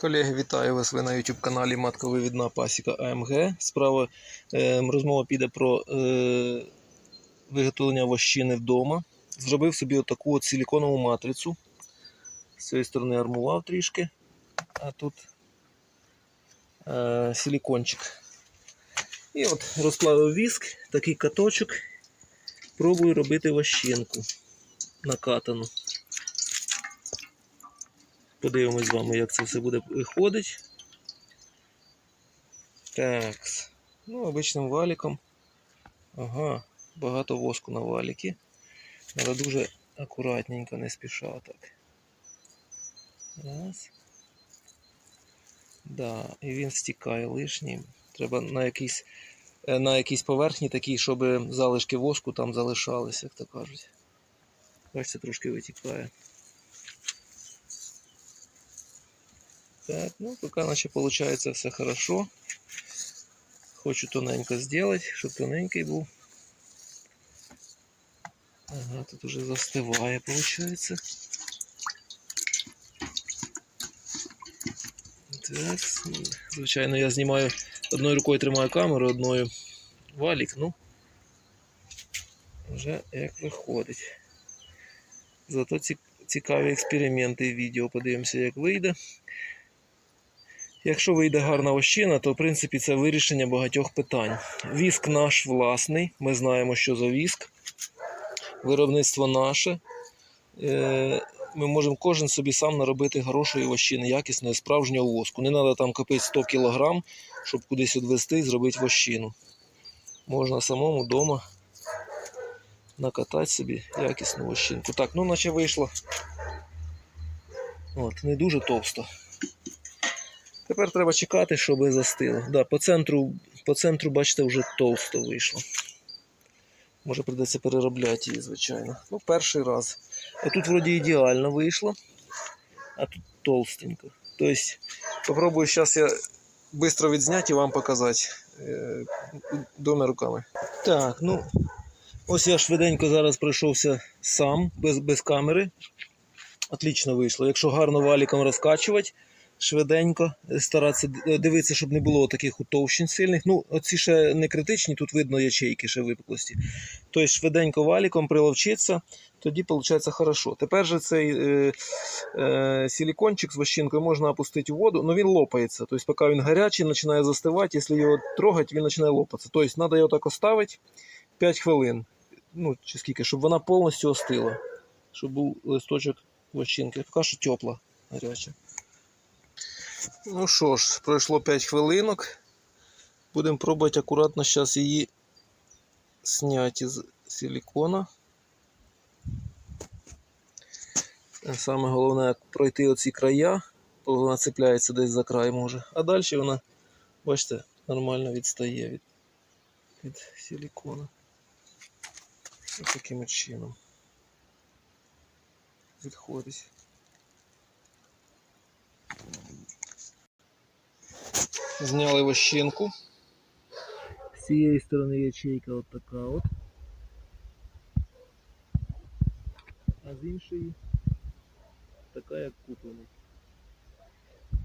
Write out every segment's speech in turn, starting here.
Колеги, вітаю вас. Ви на YouTube каналі Матка Вивідна Пасіка АМГ. Справа е, розмова піде про е, виготовлення вощини вдома. Зробив собі отаку от силіконову матрицю. З цієї сторони армував трішки, а тут е, силікончик. І от розплавив віск, такий каточок. Пробую робити вощинку накатану. Подивимось з вами, як це все буде виходить. Так. Ну, обичним валіком. Ага, багато воску на валіки. Треба дуже акуратненько, не спіша так. Раз. Да, і він стікає лишнім. Треба на якійсь, е, на якійсь поверхні такій, щоб залишки воску там залишалися, як то кажуть. Бачите, трошки витікає. Так, ну пока наче получается все хорошо. Хочу тоненько сделать, щоб тоненький був. Ага, тут уже застиває, получается. Так, звичайно, я знімаю одною рукою тримаю камеру, одною валік, ну вже як виходить. Зато ці- цікаві експерименти і відео. Подивимося, як вийде. Якщо вийде гарна вощина, то в принципі це вирішення багатьох питань. Віск наш власний, ми знаємо, що за віск. Виробництво наше. Е, Ми можемо кожен собі сам наробити хорошої вощини, якісної, справжнього воску. Не треба там копити 100 кг, щоб кудись відвести і зробити вощину. Можна самому вдома накатати собі якісну вощинку. Так, ну наче вийшло. От, не дуже товсто. Тепер треба чекати, щоб застило. Да, по центру, по центру, бачите, вже товсто вийшло. Може придеться переробляти її, звичайно. Ну, перший раз. А тут вроді ідеально вийшло, а тут толстенько. Тобто, попробую зараз я швидко відзняти і вам показати е, двома руками. Так, ну, ось я швиденько зараз пройшовся сам, без, без камери. Отлично вийшло. Якщо гарно валіком розкачувати, швиденько старатися дивитися, щоб не було таких утовщень сильних. Ну, оці ще не критичні, тут видно ячейки ще випуклості. Тобто швиденько валіком приловчитися, тоді виходить хорошо. Тепер же цей е, е, силікончик з вощинкою можна опустити у воду, але він лопається. Тобто, поки він гарячий, починає застивати, якщо його трогати, він починає лопатися. Тобто, треба його так оставити 5 хвилин. Ну, чи скільки, щоб вона повністю остила. Щоб був листочок вощинки. Поки що тепла, гаряча. Ну що ж, пройшло 5 хвилинок. Будемо пробувати акуратно зараз її зняти з силікона. Е, Саме головне пройти оці края, бо вона цепляється десь за край може. А далі вона, бачите, нормально відстає від, від силікона. Ось таким чином. Відходить. Зняли вощинку. З цієї сторони ячейка от така от. А з іншої така як куплений.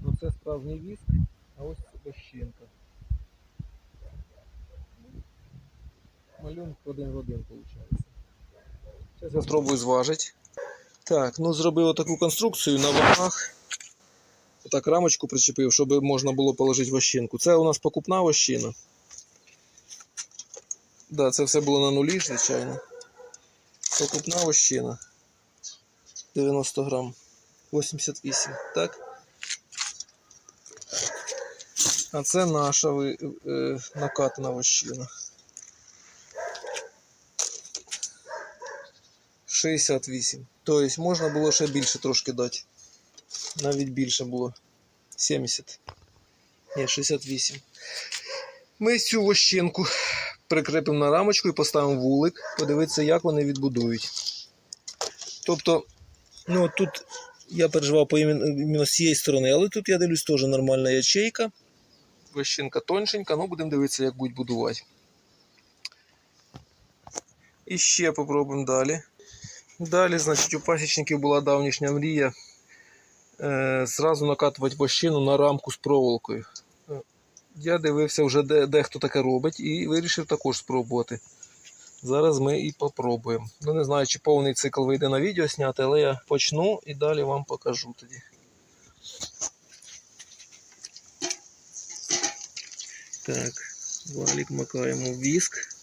Ну це справжній віск, а ось вощинка. Малюнок один в один виходить. Зараз я спробую зважити. Так, ну зробив таку конструкцію на вагах. Отак рамочку причепив, щоб можна було положити вощинку. Це у нас покупна вощина. Да, це все було на нулі, звичайно. Покупна вощина. 90 грам. 88, так? А це наша е, накатана вощина. 68. Тобто можна було ще більше трошки дати. Навіть більше було. 70. Ні, 68. Ми цю вощинку прикріпимо на рамочку і поставимо вулик, подивитися, як вони відбудують. Тобто, ну тут я переживав по іменно з цієї сторони, але тут я дивлюсь теж нормальна ячейка. Вощинка тоншенька, ну будемо дивитися, як будуть будувати. І ще попробуємо далі. Далі, значить, у пасічників була давнішня мрія зразу накатувати вощину на рамку з проволокою. Е, Я дивився вже, де, де хто таке робить, і вирішив також спробувати. Зараз ми і попробуємо. Ну не знаю, чи повний цикл вийде на відео зняти, але я почну і далі вам покажу тоді. Так, валік макаємо в віск.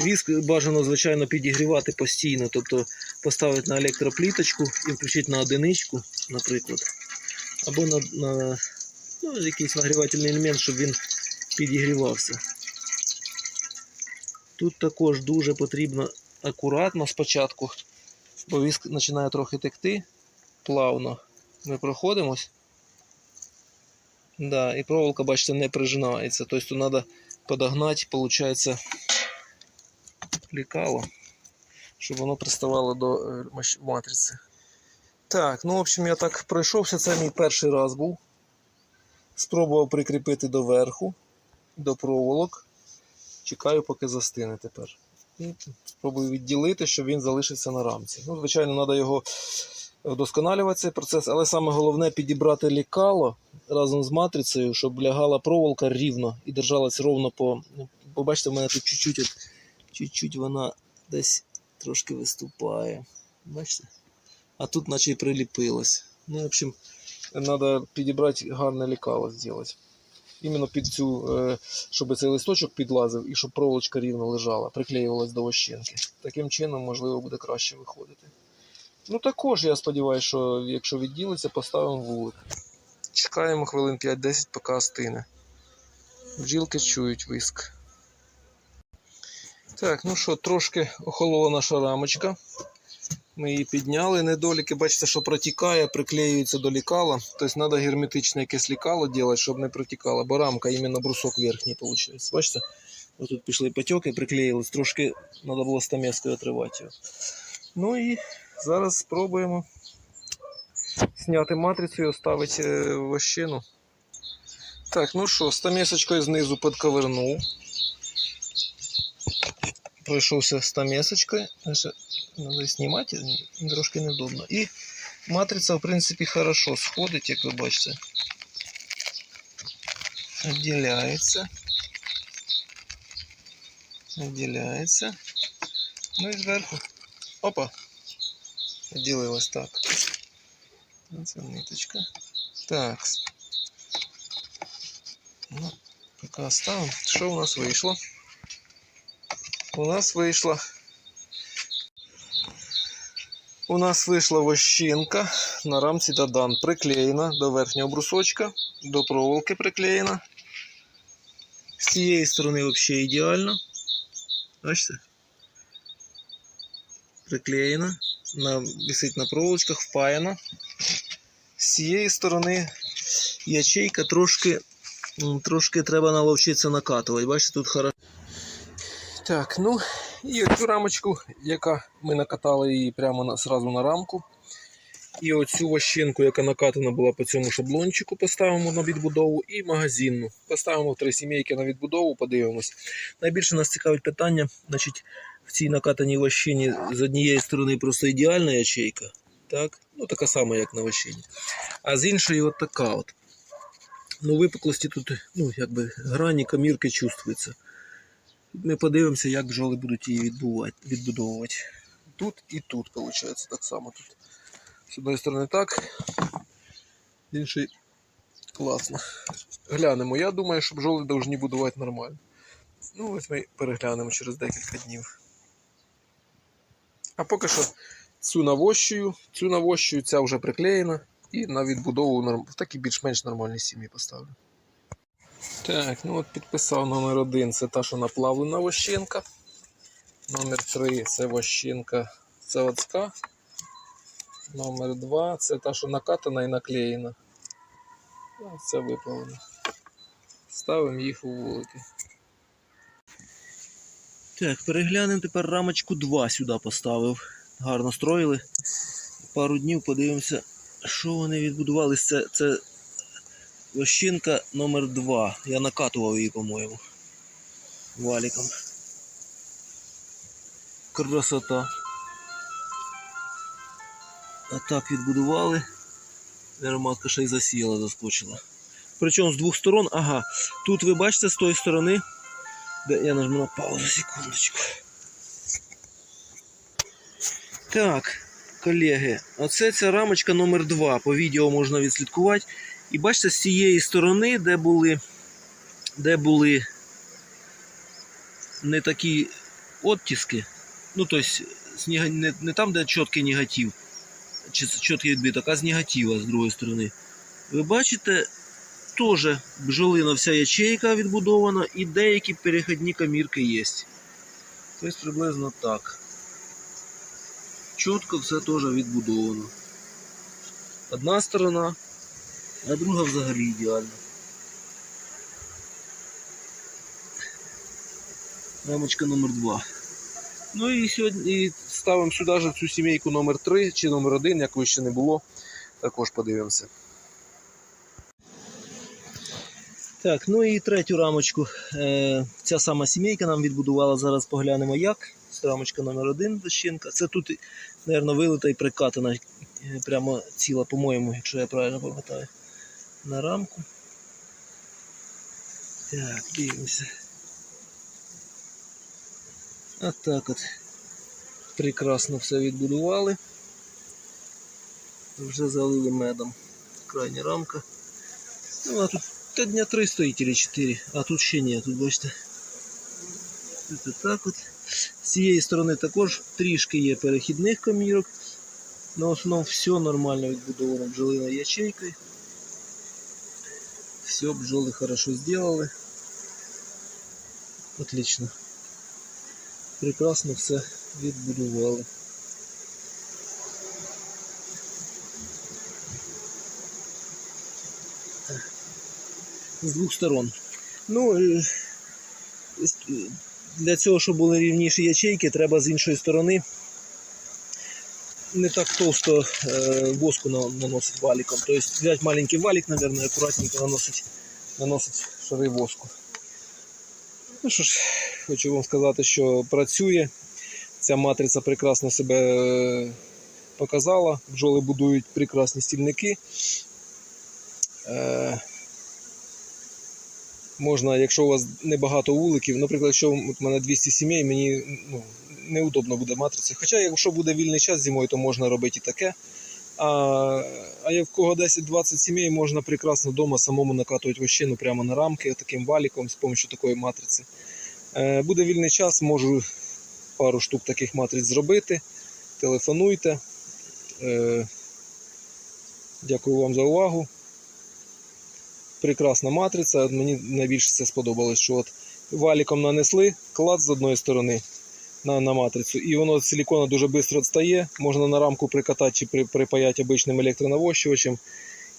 Віск бажано, звичайно, підігрівати постійно, тобто поставити на електропліточку і включити на одиничку, наприклад. Або на, на ну, якийсь нагрівательний елемент, щоб він підігрівався. Тут також дуже потрібно акуратно спочатку, бо віск починає трохи текти плавно. Ми проходимось. Да, і проволока, бачите, не прижинається. Тобто треба подогнати, виходить, лікало, щоб воно приставало до е, матриці. Так, ну, в общем, я так пройшовся. Це мій перший раз був. Спробував прикріпити до верху, до проволок. Чекаю, поки застине тепер. І спробую відділити, щоб він залишився на рамці. Ну, звичайно, треба його вдосконалювати цей процес, але саме головне підібрати лікало разом з матрицею, щоб лягала проволока рівно і держалась ровно по. ну, Побачите, в мене тут чуть-чуть, чуть-чуть вона десь трошки виступає. Бачите? А тут наче і приліпилось. Ну, в общем, треба підібрати гарне лікало зробити. Іменно під цю, е, щоб цей листочок підлазив і щоб проволочка рівно лежала, приклеювалась до вощинки. Таким чином, можливо, буде краще виходити. Ну також я сподіваюся, що якщо відділиться, поставимо вулик. Чекаємо хвилин 5-10, поки остине. Бджілки чують виск. Так, ну що, трошки охолола наша рамочка. Ми її підняли. Недоліки, бачите, що протікає, приклеюється до лікала. Тобто треба герметичне якесь лікало робити, щоб не протікало, бо рамка іменно брусок верхній виходить. Бачите? Ось тут пішли потеки, приклеїлись, трошки треба було стамескою отривати його. Ну і зараз спробуємо зняти матрицю і оставити е, вощину. Так, ну що, стамесочкою знизу підковернув. Пройшовся стамесочкою. Треба знімати, трошки неудобно. І матриця, в принципі, хорошо сходить, як ви бачите. Відділяється. Відділяється. Ну і зверху. Опа. Відділилось так. Це ниточка. Так. Ну, поки оставимо. Що у нас вийшло? У нас вийшла. У нас вийшла вощинка на рамці Дадан приклеєна до верхнього брусочка, до проволоки приклеєна. З цієї сторони взагалі ідеально. Бачите? Приклеєна. На, висить на проволочках, впаяна. З цієї сторони ячейка трошки, трошки треба наловчитися накатувати. Бачите, тут хорошо. Так, ну і оцю рамочку, яка ми накатали її прямо на, сразу на рамку. І оцю вощинку, яка накатана була по цьому шаблончику, поставимо на відбудову, і магазинну. Поставимо три сімейки на відбудову, подивимось. Найбільше нас цікавить питання, значить, в цій накатаній вощині з однієї сторони просто ідеальна ячейка, так? Ну, така сама, як на вощині. А з іншої от така от. Ну, випуклості тут, ну, якби грані камірки чувствуються. Ми подивимося, як бджоли будуть її відбудовувати. Тут і тут, виходить, так само тут. З одної сторони так, з іншої класно. Глянемо. Я думаю, що бджоли повинні будувати нормально. Ну, ось ми переглянемо через декілька днів. А поки що цю навощую, цю навощую, ця вже приклеєна. І на відбудову в такі більш-менш нормальні сім'ї поставлю. Так, ну от підписав номер один. Це та, що наплавлена вощинка. Номер три це вощинка заводська. Номер два це та, що накатана і наклеєна. А Це виплавлена. Ставимо їх у вулики. Так, переглянемо тепер рамочку 2 сюди поставив. Гарно строїли. Пару днів подивимося, що вони відбудувалися. Це, це Лощинка номер 2 Я накатував її, по-моєму. Валіком. Красота. А так відбудували. Наверно, ще й засіяла, заскочила. Причому з двох сторон, ага. Тут ви бачите з тої сторони. Де я нажму на паузу, секундочку. Так, колеги, оце ця рамочка номер 2 По відео можна відслідкувати. І бачите, з цієї сторони, де були, де були не такі оттиски, ну тобто не, не там, де чіткий негатив, чи чіткий відбиток, а з негатива з другої сторони. Ви бачите, теж бджолина вся ячейка відбудована і деякі перехідні камірки є. Тобто приблизно так. Чітко все теж відбудовано. Одна сторона, а друга взагалі ідеальна. Рамочка номер 2. Ну і сьогодні ставимо сюди ж цю сімейку номер 3 чи номер 1, якої ще не було. Також подивимося. Так, ну і третю рамочку. Е, ця сама сімейка нам відбудувала. Зараз поглянемо як. Це рамочка номер 1 дощинка. Це тут, мабуть, вилита і прикатана е, прямо ціла, по-моєму, якщо я правильно пам'ятаю. На рамку. Так, дивимося. От так от. Прекрасно все відбудували. Вже залили медом. Крайня рамка. Ну, а тут та дня 3 стоїть или 4, а тут ще ні, тут бачите. Тут так от. З цієї сторони також трішки є перехідних камірок. На основному все нормально відбудовано бджолиною ячейкою. Все, бджоли хорошо сделали. Отлично. Прекрасно все відбудували. З двох сторон. Ну, е, для цього, щоб були рівніші ячейки, треба з іншої сторони не так товсто е, воску на- наносить валиком. Тобто взяти маленький валик, мабуть, акуратненько наносить, наносить шари воску. Ну що ж, хочу вам сказати, що працює. Ця матриця прекрасно себе е, показала. Бджоли будують прекрасні стільники. Е, можна, якщо у вас небагато вуликів, наприклад, якщо в мене 200 сімей, мені ну, неудобно буде матриця. Хоча, якщо буде вільний час зимою, то можна робити і таке. А, а як в кого 10-20 сімей, можна прекрасно вдома самому накатувати вощину прямо на рамки таким валіком з допомогою такої матриці. Е, буде вільний час, можу пару штук таких матриць зробити. Телефонуйте. Е, дякую вам за увагу прекрасна матриця. Мені найбільше це сподобалось, що от валіком нанесли клад з одної сторони на, на матрицю, і воно з силікона дуже швидко відстає. Можна на рамку прикатати чи при, припаяти обичним електронавощувачем.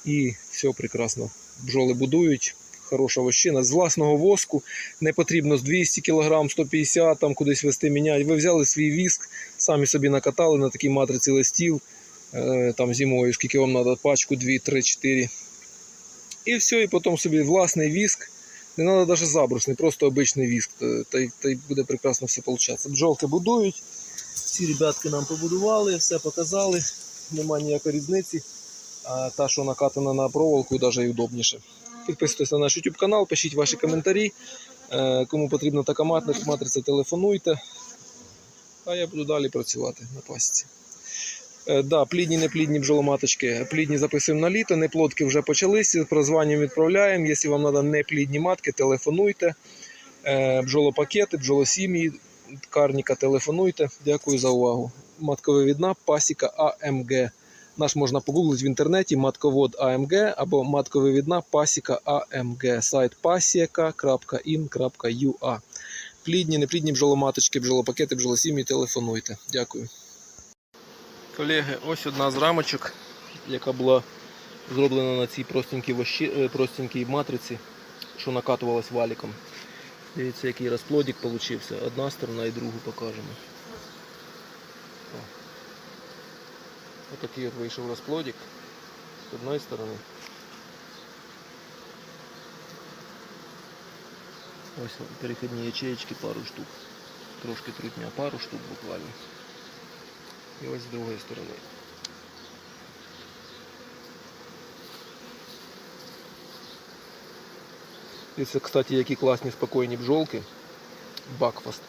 І все прекрасно. Бджоли будують. Хороша вощина з власного воску. Не потрібно з 200 кг, 150 там кудись вести міняти. Ви взяли свій віск, самі собі накатали на такій матриці листів. е, Там зимою, скільки вам треба, пачку, 2, 3, 4. І все, і потім собі власний віск. Не треба навіть забрусний, просто обичний віск. Та, й- та й буде прекрасно все виходить. Бджолки будують. Ці ребятки нам побудували, все показали. Нема ніякої різниці. А та, що накатана на проволоку, навіть і удобніше. Підписуйтесь на наш YouTube канал, пишіть ваші коментарі. Е, Кому потрібна така матриця, телефонуйте. А я буду далі працювати на пасіці. Е, Да, плідні, неплідні бджоломаточки. Плідні записуємо на літо, неплодки вже почалися. Прозванням відправляємо. Якщо вам треба неплідні матки, телефонуйте. Е, Бджолопакети, бджолосім'ї, карніка, телефонуйте. Дякую за увагу. Матковивідна пасіка АМГ. Наш можна погуглити в інтернеті матковод АМГ або матковивідна пасіка АМГ. Сайт pasieka.in.ua. Плідні, неплідні бджоломаточки, бджолопакети, бджолосім'ї, телефонуйте. Дякую. Колеги, ось одна з рамочок, яка була зроблена на цій простенькій, вощі, е, простенькій матриці, що накатувалась валіком. Дивіться, який розплодик получився. Одна сторона і другу покажемо. О. Отакий от вийшов розплодик з одної сторони. Ось перехідні ячеєчки, пару штук. Трошки трутня, пару штук буквально і ось з другої сторони. І це, кстати, які класні спокійні бджолки. Бакфаст.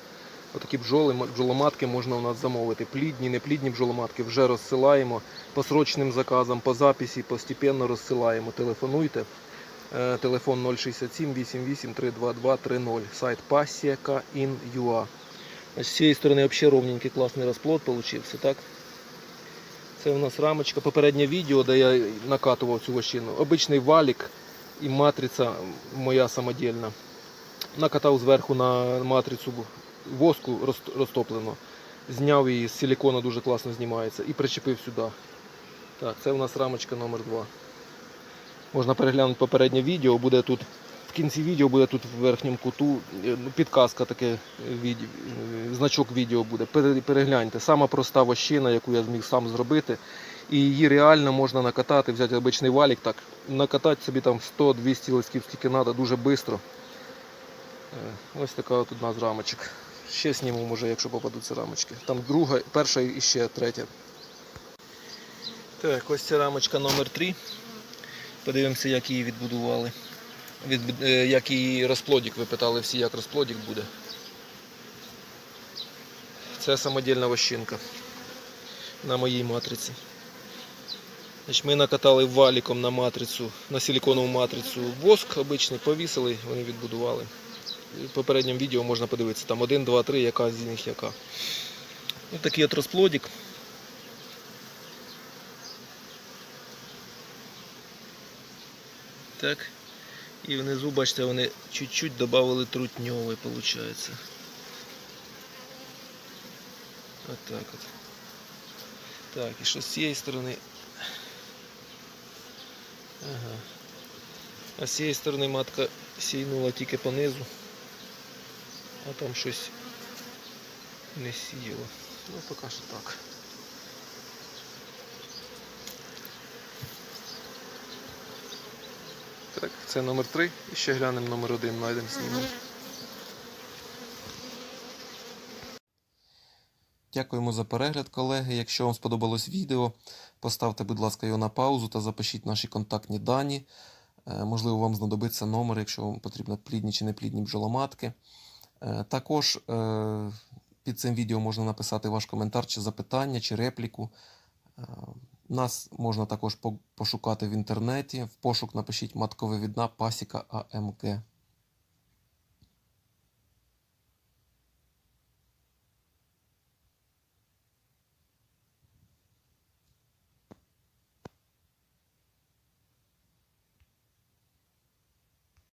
Отакі бджоли, бджоломатки можна у нас замовити. Плідні, неплідні бджоломатки вже розсилаємо по срочним заказам, по записі, постепенно розсилаємо. Телефонуйте. Е, телефон 067 88 322 30. Сайт Passia.in.ua Pasieka.in.ua. З цієї сторони взагалі ровненький класний розплод получився, так? Це у нас рамочка. Попереднє відео, де я накатував цю вощину. Обичний валік і матриця моя самодільна. Накатав зверху на матрицю воску роз- розтоплено. Зняв її з силікону дуже класно знімається і причепив сюди. Так, це у нас рамочка номер 2 Можна переглянути попереднє відео, буде тут. Кінці відео буде тут в верхньому куту е, ну, підказка, таке е, е, значок відео буде. Перегляньте. Сама проста вощина, яку я зміг сам зробити. І її реально можна накатати, взяти обичний валік, так, накатати собі там 100-200 листків, скільки треба, дуже швидко. Ось така от одна з рамочок. Ще зніму, може, якщо попадуться рамочки. Там друга, перша і ще третя. Так, ось ця рамочка номер 3 Подивимося, як її відбудували. Від, е, як її розплодик, ви питали всі, як розплодик буде. Це самодільна вощинка на моїй матриці. Ми накатали валіком на матрицю, на силіконову матрицю воск обичний, повісили, вони відбудували. В попередньому відео можна подивитися, там 1, 2, 3, яка з них яка. Ось такий от розплодик. Так. І внизу, бачите, вони чуть-чуть додали трутньовий, виходить. От так от. Так, і що з цієї сторони? Ага. А з цієї сторони матка сійнула тільки по низу, а там щось не сіяло. Ну, поки що так. Так, це номер 3. І ще глянемо номер 1, знайдемо знімемо. Дякуємо за перегляд, колеги. Якщо вам сподобалось відео, поставте, будь ласка, його на паузу та запишіть наші контактні дані. Е, Можливо, вам знадобиться номер, якщо вам потрібно плідні чи неплідні бджоломатки. Е, Також е, під цим відео можна написати ваш коментар чи запитання, чи репліку. Нас можна також по- пошукати в інтернеті. В пошук напишіть маткове відна пасіка АМГ.